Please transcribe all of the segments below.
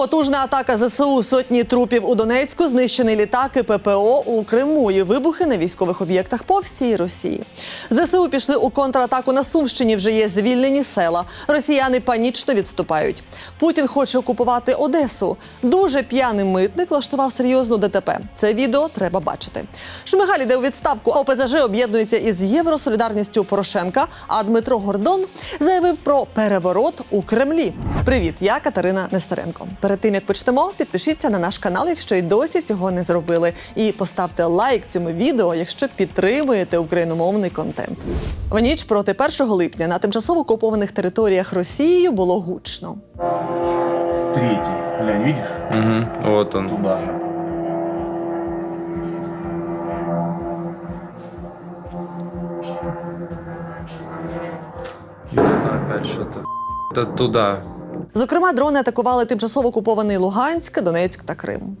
Потужна атака ЗСУ, сотні трупів у Донецьку, знищений літак і ППО у Криму і вибухи на військових об'єктах по всій Росії. ЗСУ пішли у контратаку на Сумщині. Вже є звільнені села. Росіяни панічно відступають. Путін хоче окупувати Одесу. Дуже п'яний митник влаштував серйозну ДТП. Це відео треба бачити. Шмигаль іде у відставку. ОПЗЖ об'єднується із Євросолідарністю Порошенка. А Дмитро Гордон заявив про переворот у Кремлі. Привіт, я Катерина Нестеренко. Перед тим як почнемо, підпишіться на наш канал, якщо й досі цього не зробили, і поставте лайк цьому відео, якщо підтримуєте україномовний контент. В ніч проти 1 липня на тимчасово окупованих територіях Росією було гучно. Третий. Глянь, видишь? Угу, вот он. Туда же. И туда опять что-то. Это туда. Зокрема, дрони атакували тимчасово окупований Луганськ, Донецьк та Крим.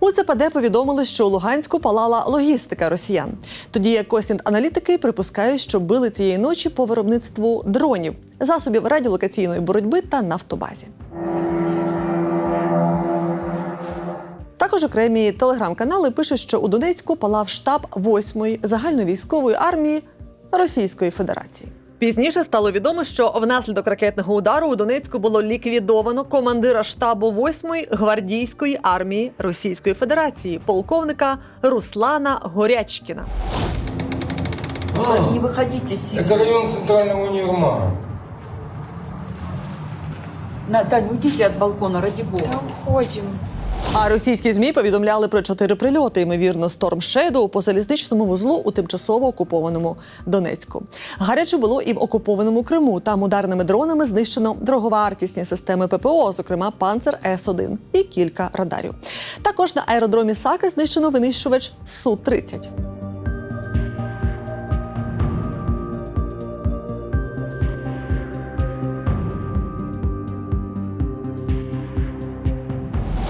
У ЦПД повідомили, що у Луганську палала логістика росіян. Тоді як аналітики припускають, що били цієї ночі по виробництву дронів, засобів радіолокаційної боротьби та нафтобазі. Також окремі телеграм-канали пишуть, що у Донецьку палав штаб 8-ї загальновійськової армії Російської Федерації. Пізніше стало відомо, що внаслідок ракетного удару у Донецьку було ліквідовано командира штабу 8-ї гвардійської армії Російської Федерації, полковника Руслана Горячкіна. Не выходите сильно. Это район центрального универмага. На, Тань, уйдите от балкона, ради бога. А російські змі повідомляли про чотири прильоти, ймовірно, Storm Shadow по залізничному вузлу у тимчасово окупованому Донецьку. Гаряче було і в окупованому Криму. Там ударними дронами знищено дороговартісні системи ППО, зокрема Панцер С 1 і кілька радарів. Також на аеродромі Саки знищено винищувач Су 30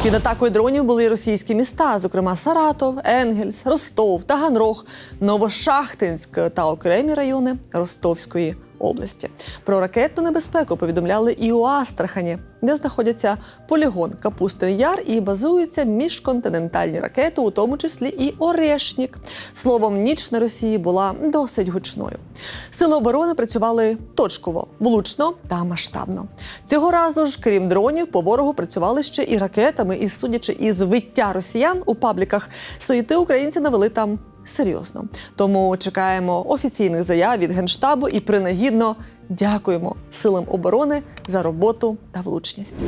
Під атакою дронів були російські міста, зокрема Саратов, Енгельс, Ростов, Таганрог, Новошахтинськ та окремі райони Ростовської області. Про ракетну небезпеку повідомляли і у Астрахані, де знаходяться полігон Капустин Яр і базуються міжконтинентальні ракети, у тому числі і Орешнік. Словом, ніч на Росії була досить гучною. Сили оборони працювали точково, влучно та масштабно. Цього разу ж, крім дронів, по ворогу працювали ще і ракетами. І судячи із виття росіян у пабліках, суєти українці навели там серйозно. Тому чекаємо офіційних заяв від генштабу і принагідно дякуємо силам оборони за роботу та влучність.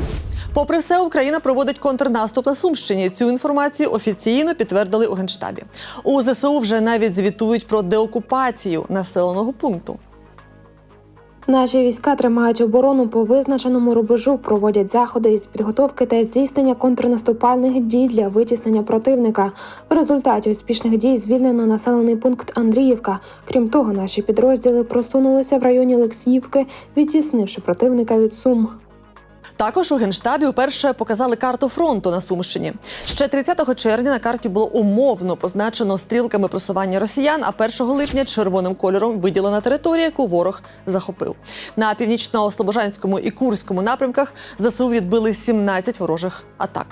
Попри все, Україна проводить контрнаступ на Сумщині. Цю інформацію офіційно підтвердили у генштабі. У ЗСУ вже навіть звітують про деокупацію населеного пункту. Наші війська тримають оборону по визначеному рубежу, проводять заходи із підготовки та здійснення контрнаступальних дій для витіснення противника. В результаті успішних дій звільнено населений пункт Андріївка. Крім того, наші підрозділи просунулися в районі Олексіївки, відтіснивши противника від Сум. Також у генштабі вперше показали карту фронту на Сумщині. Ще 30 червня на карті було умовно позначено стрілками просування росіян, а 1 липня червоним кольором виділена територія, яку ворог захопив. На північно-слобожанському і Курському напрямках ЗСУ відбили 17 ворожих атак.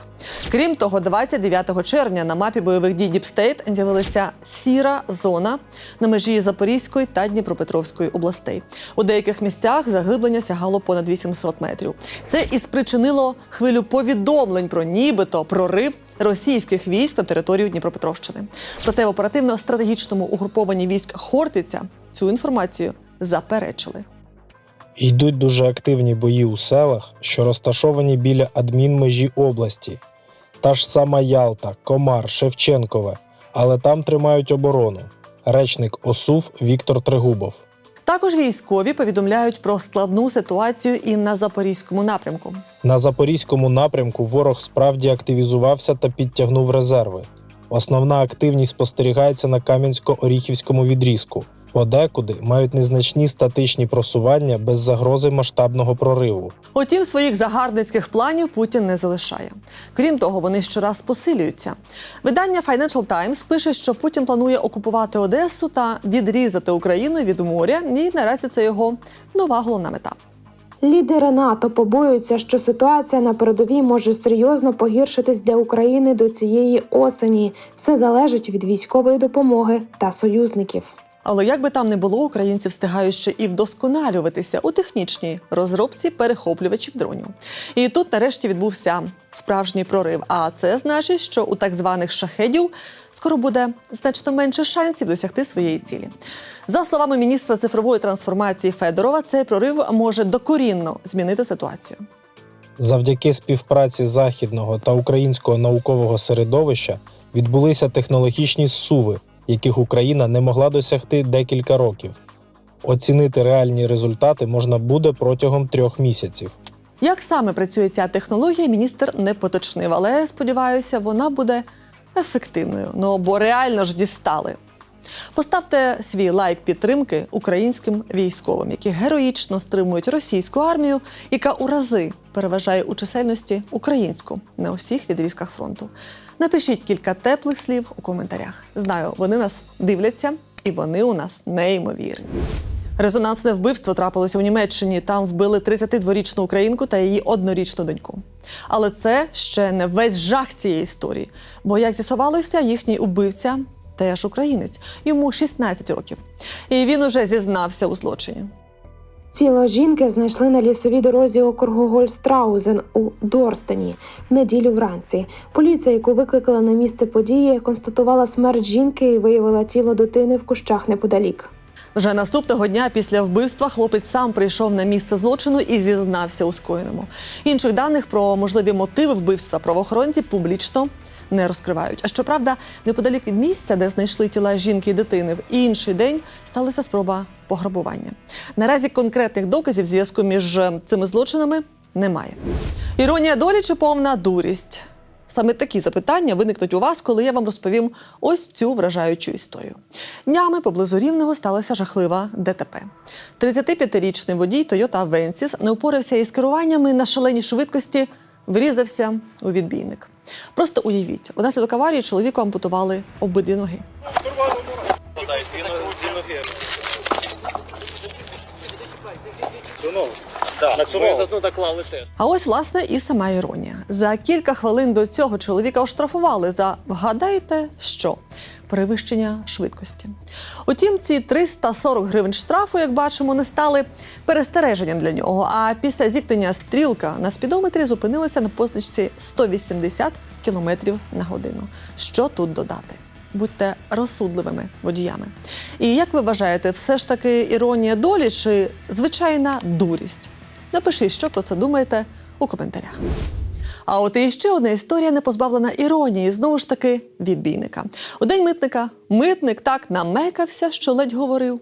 Крім того, 29 червня на мапі бойових дій Діпстейт з'явилася сіра зона на межі Запорізької та Дніпропетровської областей. У деяких місцях заглиблення сягало понад 800 метрів. Це і спричинило хвилю повідомлень про нібито прорив російських військ на територію Дніпропетровщини. Проте в оперативно-стратегічному угрупованні військ Хортиця цю інформацію заперечили. Йдуть дуже активні бої у селах, що розташовані біля адмінмежі області. Та ж сама Ялта, Комар, Шевченкове, але там тримають оборону. Речник ОСУВ Віктор Трегубов. Також військові повідомляють про складну ситуацію і на запорізькому напрямку. На запорізькому напрямку ворог справді активізувався та підтягнув резерви. Основна активність спостерігається на Кам'янсько-Оріхівському відрізку. Подекуди мають незначні статичні просування без загрози масштабного прориву. Утім, своїх загарбницьких планів Путін не залишає. Крім того, вони щораз посилюються. Видання Financial Times пише, що Путін планує окупувати Одесу та відрізати Україну від моря, і наразі це його нова головна мета. Лідери НАТО побоюються, що ситуація на передовій може серйозно погіршитись для України до цієї осені. Все залежить від військової допомоги та союзників. Але як би там не було, українці встигають ще і вдосконалюватися у технічній розробці перехоплювачів дронів. І тут нарешті відбувся справжній прорив. А це значить, що у так званих шахедів скоро буде значно менше шансів досягти своєї цілі. За словами міністра цифрової трансформації Федорова, цей прорив може докорінно змінити ситуацію. Завдяки співпраці західного та українського наукового середовища відбулися технологічні зсуви, яких Україна не могла досягти декілька років. Оцінити реальні результати можна буде протягом трьох місяців. Як саме працює ця технологія, міністр не поточнив, але сподіваюся, вона буде ефективною. Ну бо реально ж дістали. Поставте свій лайк підтримки українським військовим, які героїчно стримують російську армію, яка у рази переважає у чисельності українську на усіх відрізках фронту. Напишіть кілька теплих слів у коментарях. Знаю, вони нас дивляться, і вони у нас неймовірні. Резонансне вбивство трапилося у Німеччині. Там вбили 32-річну українку та її однорічну доньку. Але це ще не весь жах цієї історії. Бо, як з'ясувалося, їхній убивця теж українець, йому 16 років. І він уже зізнався у злочині. Тіло жінки знайшли на лісовій дорозі округу Гольстраузен у Дорстені неділю вранці. Поліція, яку викликала на місце події, констатувала смерть жінки і виявила тіло дитини в кущах неподалік. Вже наступного дня після вбивства хлопець сам прийшов на місце злочину і зізнався у скоєному. Інших даних про можливі мотиви вбивства правоохоронці публічно не розкривають. А щоправда, неподалік від місця, де знайшли тіла жінки і дитини, в інший день сталася спроба пограбування. Наразі конкретних доказів зв'язку між е, цими злочинами немає. Іронія долі чи повна дурість? Саме такі запитання виникнуть у вас, коли я вам розповім ось цю вражаючу історію. Днями поблизу рівного сталася жахлива ДТП. 35-річний водій Toyota Avensis не упорався із керуванням і на шаленій швидкості врізався у відбійник. Просто уявіть, внаслідок аварії чоловіку ампутували обидві ноги. А ось власне і сама іронія. За кілька хвилин до цього чоловіка оштрафували за вгадайте що перевищення швидкості. Утім, ці 340 гривень штрафу, як бачимо, не стали перестереженням для нього. А після зіткнення стрілка на спідометрі зупинилася на позначці 180 км на годину. Що тут додати? Будьте розсудливими водіями. І як ви вважаєте, все ж таки іронія долі чи звичайна дурість? Напишіть, що про це думаєте у коментарях. А от і ще одна історія не позбавлена іронії, знову ж таки, відбійника. У день митника митник так намекався, що ледь говорив.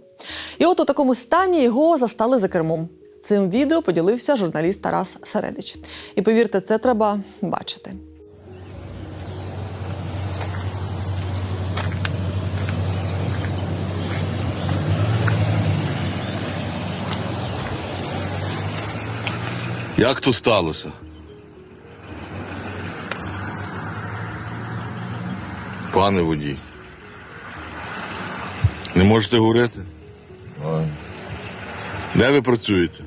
І от у такому стані його застали за кермом. Цим відео поділився журналіст Тарас Середич. І повірте, це треба бачити. Як то сталося? Пане водій. Не можете говорити? Ой. Де ви працюєте? –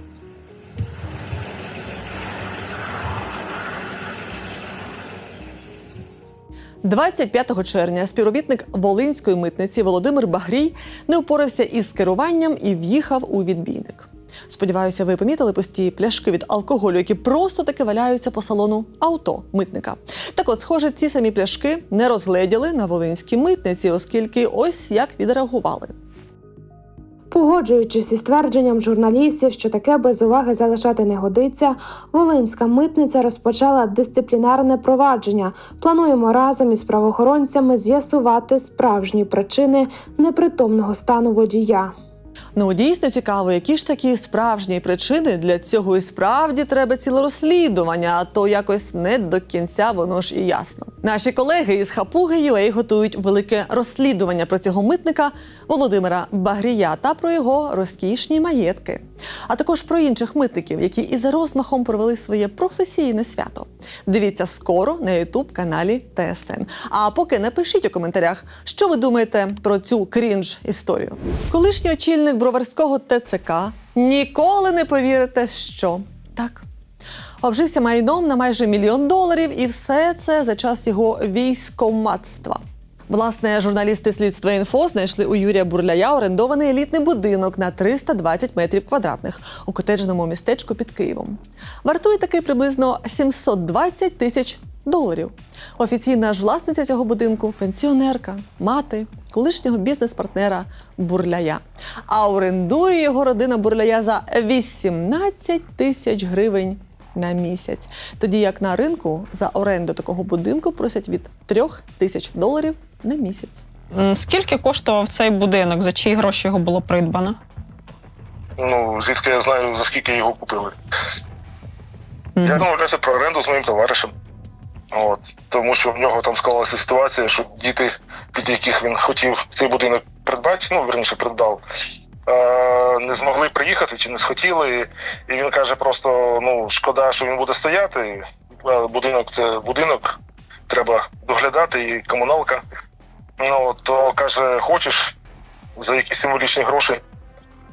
25 червня співробітник Волинської митниці Володимир Багрій не впорався із керуванням і в'їхав у відбійник. Сподіваюся, ви помітили пусті пляшки від алкоголю, які просто таки валяються по салону авто митника. Так от, схоже, ці самі пляшки не розгледіли на волинській митниці, оскільки ось як відреагували. Погоджуючись із твердженням журналістів, що таке без уваги залишати не годиться, Волинська митниця розпочала дисциплінарне провадження. Плануємо разом із правоохоронцями з'ясувати справжні причини непритомного стану водія. Ну дійсно цікаво, які ж такі справжні причини для цього і справді треба ціле розслідування, а то якось не до кінця воно ж і ясно. Наші колеги із Хапуги.UA готують велике розслідування про цього митника Володимира Багрія та про його розкішні маєтки, а також про інших митників, які із розмахом провели своє професійне свято. Дивіться скоро на Ютуб каналі ТСН. А поки напишіть у коментарях, що ви думаєте про цю крінж історію. Колишній очільник броварського ТЦК ніколи не повірите, що так. Обжився майном на майже мільйон доларів, і все це за час його військоматства. Власне, журналісти слідства інфо знайшли у Юрія Бурляя орендований елітний будинок на 320 метрів квадратних у котеджному містечку під Києвом. Вартує такий приблизно 720 тисяч доларів. Офіційна ж власниця цього будинку пенсіонерка, мати колишнього бізнес-партнера Бурляя. А орендує його родина Бурляя за 18 тисяч гривень на місяць. Тоді як на ринку за оренду такого будинку просять від 3 тисяч доларів на місяць. Скільки коштував цей будинок? За чиї гроші його було придбано? Ну, звідки я знаю, за скільки його купили. Я домовлявся про оренду з моїм товаришем. От. Тому що в нього там склалася ситуація, що діти, діти, яких він хотів цей будинок придбати, ну, верніше придбав, е- не змогли приїхати чи не схотіли. І він каже: просто ну, шкода, що він буде стояти. Будинок це будинок, треба доглядати, і комуналка. Ну, то каже, хочеш за якісь символічні гроші,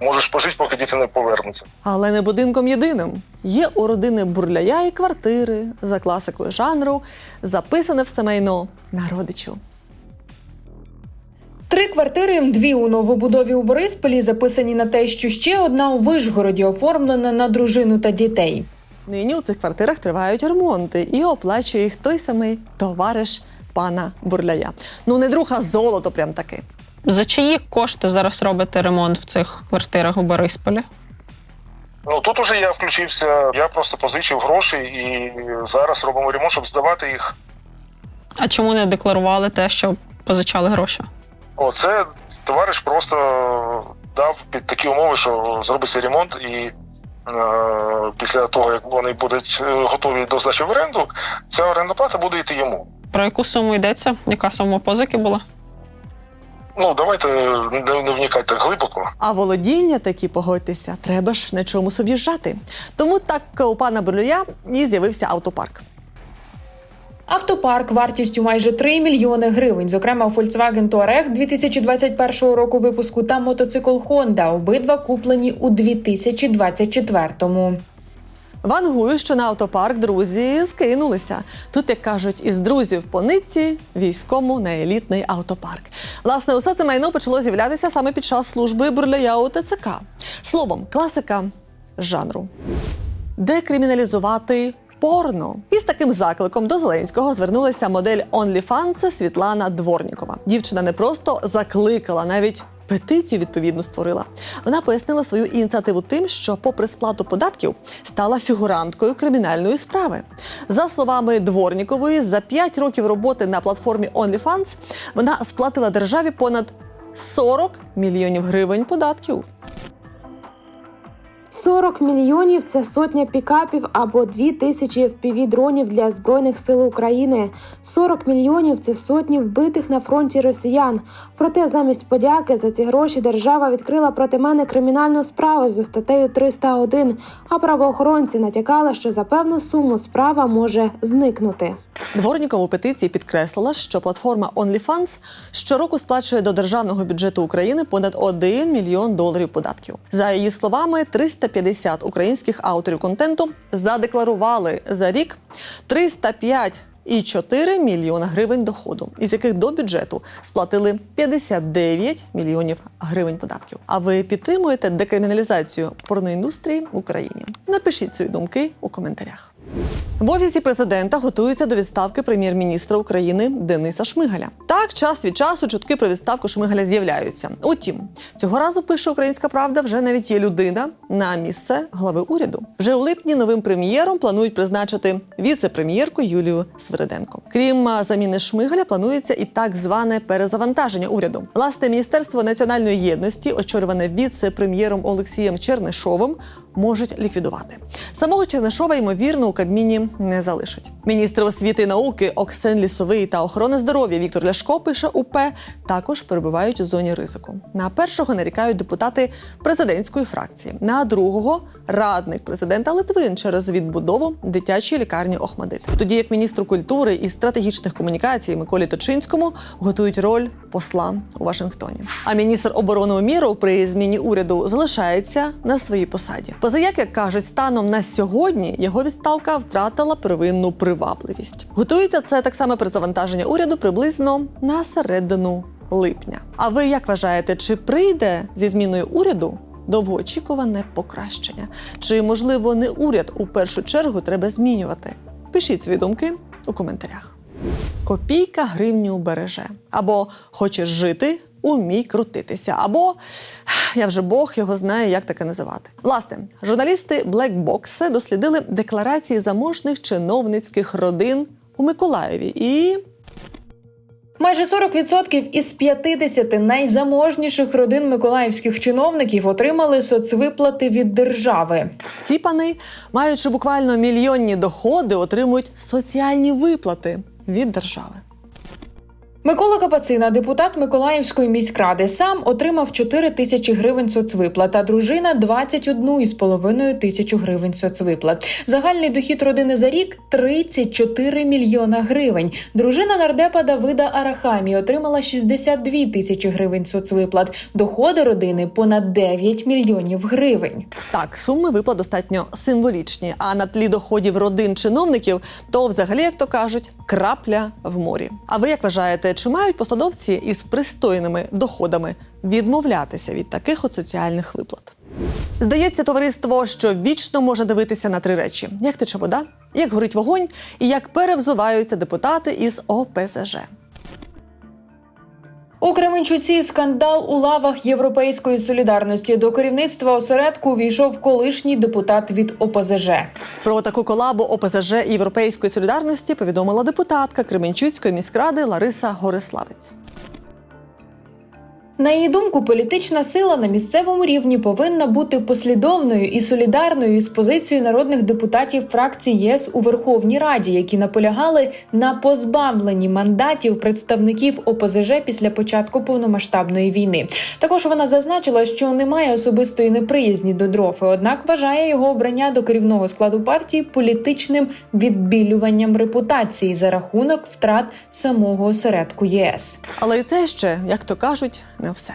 можеш пожити, поки діти не повернуться. Але не будинком єдиним. Є у родини бурляя і квартири за класикою жанру, записане все майно на родичу. Три квартири, дві у новобудові у Борисполі, записані на те, що ще одна у Вишгороді оформлена на дружину та дітей. Нині у цих квартирах тривають ремонти і оплачує їх той самий товариш пана бурляя. Ну не друг, а золото, прям таки. За чиї кошти зараз робите ремонт в цих квартирах у Борисполі? Ну тут уже я включився, я просто позичив гроші і зараз робимо ремонт, щоб здавати їх. А чому не декларували те, що позичали гроші? Оце товариш просто дав під такі умови, що зробиться ремонт, і е, після того, як вони будуть е, готові до здачі в оренду, ця орендна плата буде йти йому. Про яку суму йдеться? Яка сума позики була? Ну давайте не, не вникати так глибоко. А володіння такі, погодьтеся, треба ж на чому собі жати. Тому так у пана бурляя і з'явився автопарк. Автопарк вартістю майже 3 мільйони гривень, зокрема Volkswagen Touareg 2021 року випуску та мотоцикл Honda, обидва куплені у 2024-му. Вангую, що на автопарк друзі скинулися. Тут, як кажуть, із друзів по нитці війському на елітний автопарк. Власне, усе це майно почало з'являтися саме під час служби бурляя у ТЦК. Словом, класика жанру. Декриміналізувати порно. Із таким закликом до Зеленського звернулася модель OnlyFans Світлана Дворнікова. Дівчина не просто закликала, навіть петицію відповідну створила. Вона пояснила свою ініціативу тим, що, попри сплату податків, стала фігуранткою кримінальної справи. За словами Дворнікової, за 5 років роботи на платформі OnlyFans вона сплатила державі понад 40 мільйонів гривень податків. 40 мільйонів це сотня пікапів або 2 тисячі fpv дронів для збройних сил України. 40 мільйонів це сотні вбитих на фронті росіян. Проте замість подяки за ці гроші держава відкрила проти мене кримінальну справу за статтею 301, А правоохоронці натякали, що за певну суму справа може зникнути. Дворнікова петиції підкреслила, що платформа OnlyFans щороку сплачує до державного бюджету України понад 1 мільйон доларів податків. За її словами, 350 українських авторів контенту задекларували за рік 305 і 4 мільйона гривень доходу, із яких до бюджету сплатили 59 мільйонів гривень податків. А ви підтримуєте декриміналізацію порноіндустрії в Україні? Напишіть свої думки у коментарях. В офісі президента готуються до відставки прем'єр-міністра України Дениса Шмигаля. Так, час від часу чутки про відставку Шмигаля з'являються. Утім, цього разу пише Українська Правда. Вже навіть є людина на місце глави уряду. Вже у липні новим прем'єром планують призначити віце-прем'єрку Юлію Свириденко. Крім заміни Шмигаля, планується і так зване перезавантаження уряду. Власне, міністерство національної єдності, очолюване віце-прем'єром Олексієм Чернишовим, можуть ліквідувати. Самого Чернишова, ймовірно, у Кабміні не залишать. Міністр освіти і науки Оксен Лісовий та охорони здоров'я Віктор Ляшко пише УП також перебувають у зоні ризику. На першого нарікають депутати президентської фракції, на другого радник президента Литвин через відбудову дитячої лікарні Охмадит. Тоді як міністру культури і стратегічних комунікацій Миколі Точинському готують роль посла у Вашингтоні. А міністр оборони Уміров при зміні уряду залишається на своїй посаді. Позаяк, як кажуть, станом на сьогодні його відставка втратила первинну привабливість. Готується це так само перезавантаження уряду приблизно на середину липня. А ви як вважаєте, чи прийде зі зміною уряду? Довгоочікуване покращення. Чи можливо не уряд у першу чергу треба змінювати? Пишіть свої думки у коментарях. Копійка гривню береже. Або хочеш жити, умій крутитися. Або я вже Бог його знає, як таке називати. Власне, журналісти Black Box дослідили декларації заможних чиновницьких родин у Миколаєві і Майже 40% із 50 найзаможніших родин миколаївських чиновників отримали соцвиплати від держави. ці пани, маючи буквально мільйонні доходи, отримують соціальні виплати від держави. Микола Капацина, депутат Миколаївської міськради, сам отримав 4 тисячі гривень соцвиплат, а дружина 21,5 тисячу гривень соцвиплат. Загальний дохід родини за рік 34 мільйона гривень. Дружина нардепа Давида Арахамі отримала 62 тисячі гривень соцвиплат. Доходи родини понад 9 мільйонів гривень. Так, суми виплат достатньо символічні. А на тлі доходів родин чиновників, то взагалі, як то кажуть, крапля в морі. А ви як вважаєте, чи мають посадовці із пристойними доходами відмовлятися від таких от соціальних виплат? Здається, товариство, що вічно може дивитися на три речі: як тече вода, як горить вогонь і як перевзуваються депутати із ОПЗЖ. У Кременчуці скандал у лавах Європейської солідарності. До керівництва осередку увійшов колишній депутат від ОПЗЖ. Про таку колабу ОПЗЖ і Європейської солідарності повідомила депутатка Кременчуцької міськради Лариса Гориславець. На її думку, політична сила на місцевому рівні повинна бути послідовною і солідарною із позицією народних депутатів фракції ЄС у Верховній Раді, які наполягали на позбавленні мандатів представників ОПЗЖ після початку повномасштабної війни. Також вона зазначила, що немає особистої неприязні до дрофи, однак вважає його обрання до керівного складу партії політичним відбілюванням репутації за рахунок втрат самого осередку ЄС. Але і це ще, як то кажуть, не все.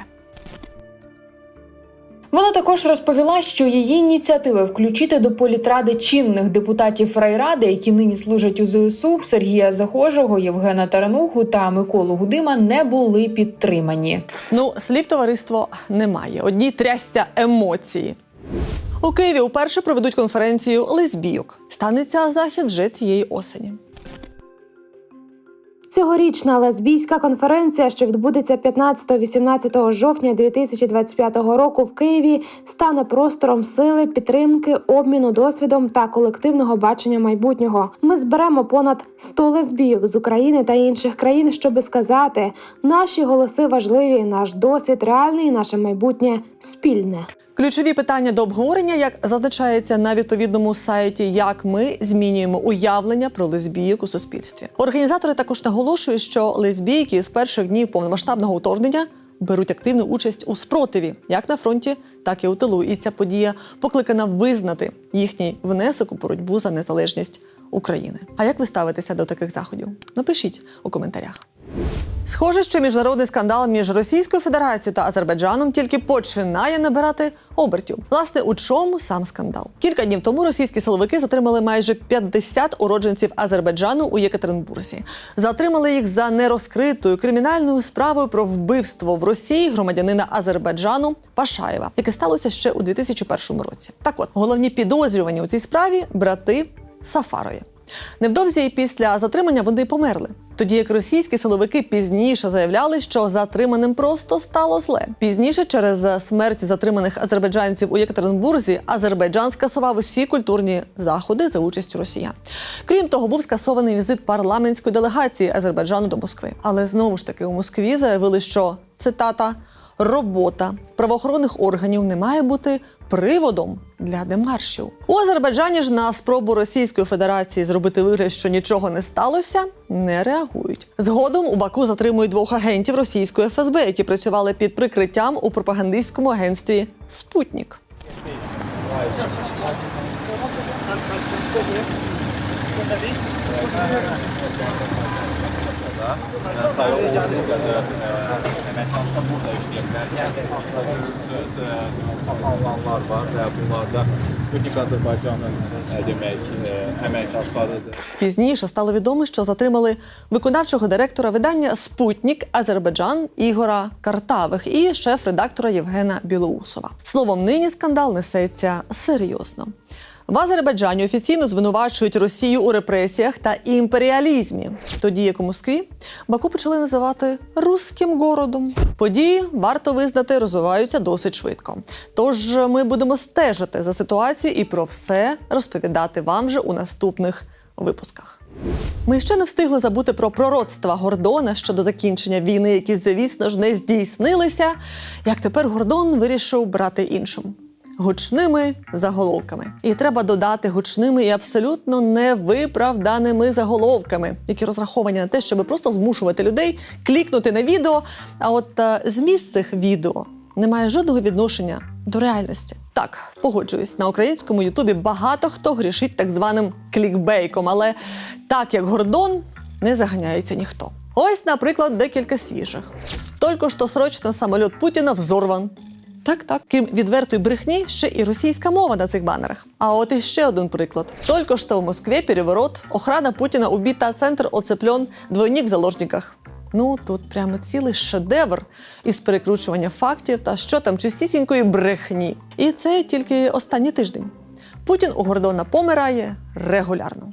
Вона також розповіла, що її ініціативи включити до політради чинних депутатів райради, які нині служать у ЗСУ, Сергія Захожого, Євгена Тарануху та Миколу Гудима, не були підтримані. Ну, слів товариство немає. Одні трясся емоції. У Києві вперше проведуть конференцію лесбійок. Станеться захід вже цієї осені. Цьогорічна лесбійська конференція, що відбудеться 15-18 жовтня 2025 року в Києві, стане простором сили, підтримки, обміну досвідом та колективного бачення майбутнього. Ми зберемо понад 100 лесбійок з України та інших країн, щоби сказати, наші голоси важливі, наш досвід реальний, наше майбутнє спільне. Ключові питання до обговорення, як зазначається на відповідному сайті, як ми змінюємо уявлення про лесбійок у суспільстві. Організатори також наголошують, що лесбійки з перших днів повномасштабного вторгнення беруть активну участь у спротиві, як на фронті, так і у тилу. І ця подія покликана визнати їхній внесок у боротьбу за незалежність України. А як ви ставитеся до таких заходів? Напишіть у коментарях. Схоже, що міжнародний скандал між Російською Федерацією та Азербайджаном тільки починає набирати обертів. Власне, у чому сам скандал? Кілька днів тому російські силовики затримали майже 50 уродженців Азербайджану у Єкатеринбурзі. Затримали їх за нерозкритою кримінальною справою про вбивство в Росії громадянина Азербайджану Пашаєва, яке сталося ще у 2001 році. Так от головні підозрювані у цій справі брати Сафарої. Невдовзі після затримання вони померли. Тоді як російські силовики пізніше заявляли, що затриманим просто стало зле. Пізніше, через смерть затриманих азербайджанців у Єкатеринбурзі, Азербайджан скасував усі культурні заходи за участю росіян. Крім того, був скасований візит парламентської делегації Азербайджану до Москви. Але знову ж таки у Москві заявили, що цитата робота правоохоронних органів не має бути приводом для демаршів. У Азербайджані ж на спробу Російської Федерації зробити вигляд, що нічого не сталося, не реагують. Згодом у Баку затримують двох агентів російської ФСБ, які працювали під прикриттям у пропагандистському агентстві Спутнік. Sapanlanlar var və bunlarda Sputnik Azərbaycanın demək əməkdaşlarıdır. Пізніше стало відомо, що затримали виконавчого директора видання Спутнік Азербайджан Ігора Картавих і шеф-редактора Євгена Білоусова. Словом, нині скандал несеться серйозно. В Азербайджані офіційно звинувачують Росію у репресіях та імперіалізмі, тоді як у Москві Баку почали називати руським городом. Події варто визнати розвиваються досить швидко. Тож ми будемо стежити за ситуацією і про все розповідати вам вже у наступних випусках. Ми ще не встигли забути про пророцтва Гордона щодо закінчення війни, які, звісно ж, не здійснилися. Як тепер Гордон вирішив брати іншим гучними заголовками. І треба додати гучними і абсолютно невиправданими заголовками, які розраховані на те, щоб просто змушувати людей клікнути на відео. А от е, зміст цих відео не має жодного відношення до реальності. Так, погоджуюсь, на українському Ютубі багато хто грішить так званим клікбейком, але так як Гордон не заганяється ніхто. Ось, наприклад, декілька свіжих. Тільки що срочно самоліт Путіна взорван. Так, так, крім відвертої брехні, ще і російська мова на цих банерах. А от іще один приклад: Тільки що в Москві переворот, охрана Путіна убита, центр оцеплен, двойник в заложниках. Ну тут прямо цілий шедевр із перекручування фактів та що там чистісінької брехні. І це тільки останній тиждень. Путін у Гордона помирає регулярно.